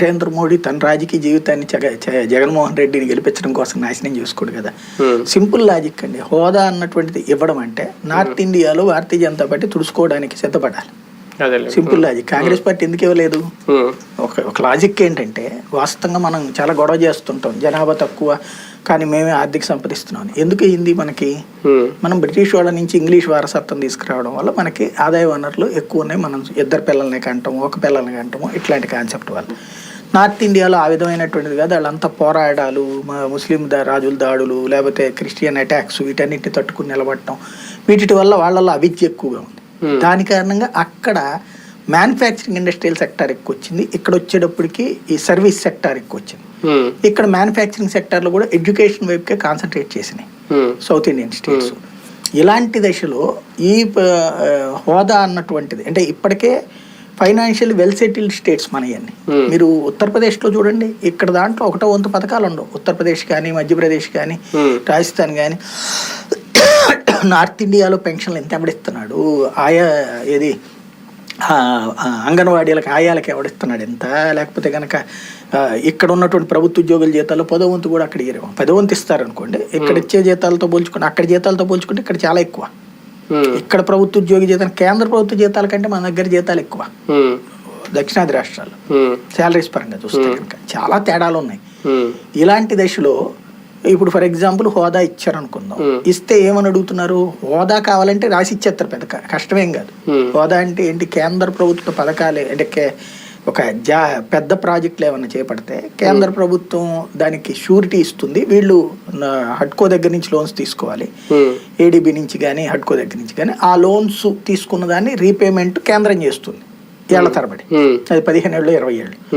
నరేంద్ర మోడీ తన రాజకీయ జీవితాన్ని జగన్మోహన్ రెడ్డిని గెలిపించడం కోసం నాశనం చేసుకోడు కదా. సింపుల్ లాజిక్ అండి. హోదా అన్నటువంటిది ఇవ్వడం అంటే నార్త్ ఇండియాలో భారతీయ జనతా పార్టీ తుడుచుకోవడానికి సిద్ధపడాలి. Simple logic. కాంగ్రెస్ పార్టీ ఎందుకు ఇవ్వలేదు? ఒక ఒక లాజిక్ ఏంటంటే వాస్తవంగా మనం చాలా గొడవ చేస్తుంటాం. జనాభా తక్కువ కానీ మేమే ఆర్థిక సంపదిస్తున్నాం. ఎందుకు అయింది మనకి? మనం బ్రిటిష్ వాళ్ళ నుంచి ఇంగ్లీష్ వారసత్వం తీసుకురావడం వల్ల మనకి ఆదాయ వనరులు ఎక్కువ ఉన్నాయి మనం ఇద్దరు పిల్లల్ని కంటాము ఒక పిల్లల్ని కంటాము ఇట్లాంటి కాన్సెప్ట్ వల్ల. నార్త్ ఇండియాలో ఆ విధమైనటువంటిది కాదు. వాళ్ళంతా పోరాడాలు ముస్లిం దా రాజుల దాడులు లేకపోతే క్రిస్టియన్ అటాక్స్ వీటన్నిటిని తట్టుకుని నిలబడటం. వీటి వల్ల వాళ్ళలో అవిద్య ఎక్కువగా ఉంది. దాని కారణంగా అక్కడ మ్యానుఫ్యాక్చరింగ్ ఇండస్ట్రియల్ సెక్టార్ ఎక్కువ వచ్చింది ఇక్కడ వచ్చేటప్పటికి ఈ సర్వీస్ సెక్టార్ ఎక్కువ వచ్చింది ఇక్కడ మ్యానుఫ్యాక్చరింగ్ సెక్టార్లో కూడా ఎడ్యుకేషన్ వైపుకే కాన్సన్ట్రేట్ చేసినాయి. South Indian states. ఇలాంటి దశలో ఈ హోదా అన్నటువంటిది అంటే ఇప్పటికే ఫైనాన్షియల్ వెల్ సెటిల్డ్ స్టేట్స్ మనయన్ని. మీరు ఉత్తరప్రదేశ్లో చూడండి ఇక్కడ దాంట్లో ఒకటో వంతు పథకాలు ఉండవు. ఉత్తరప్రదేశ్ కానీ మధ్యప్రదేశ్ కానీ రాజస్థాన్ కానీ నార్త్ ఇండియాలో పెన్షన్లు ఎంత ఎవడిస్తున్నాడు ఆయా ఏది అంగన్వాడీలకు ఆయాలకు ఎవడిస్తున్నాడు ఎంత? లేకపోతే కనుక ఇక్కడ ఉన్నటువంటి ప్రభుత్వ ఉద్యోగుల జీతాల్లో పదో వంతు కూడా అక్కడ ఇవ్వరు పదో వంతు ఇస్తారనుకోండి ఇక్కడ ఇచ్చే జీతాలతో పోల్చుకుంటే అక్కడ జీతాలతో పోల్చుకుంటే ఇక్కడ చాలా ఎక్కువ. ఇక్కడ ప్రభుత్వ ఉద్యోగి జీతం కేంద్ర ప్రభుత్వ జీతాల కంటే మన దగ్గర జీతాలు ఎక్కువ. దక్షిణాది రాష్ట్రాల్లో. ఉమ్, శాలరీస్ పరంగా చూస్తే కనుక చాలా తేడాలు ఉన్నాయి. ఇలాంటి దశలో ఇప్పుడు ఫర్ ఎగ్జాంపుల్ హోదా ఇచ్చారనుకుందాం. Hmm. ఇస్తే ఏమని అడుగుతున్నారు హోదా కావాలంటే రాసి ఇచ్చేస్తారు పెద్ద కష్టమేం కాదు. Hmm. హోదా అంటే ఏంటి? కేంద్ర ప్రభుత్వ పథకాలే అంటే ఒక జా పెద్ద ప్రాజెక్టులు ఏమన్నా చేపడితే కేంద్ర ప్రభుత్వం దానికి షూరిటీ ఇస్తుంది. వీళ్ళు హడ్కో దగ్గర నుంచి లోన్స్ తీసుకోవాలి. ఏడీబీ నుంచి కానీ హడ్కో దగ్గర నుంచి కానీ ఆ లోన్స్ తీసుకున్న దాన్ని రీపేమెంట్ కేంద్రం చేస్తుంది. ఏళ్ళ తరబడి. అది పదిహేను ఏళ్ళు ఇరవై ఏళ్ళు.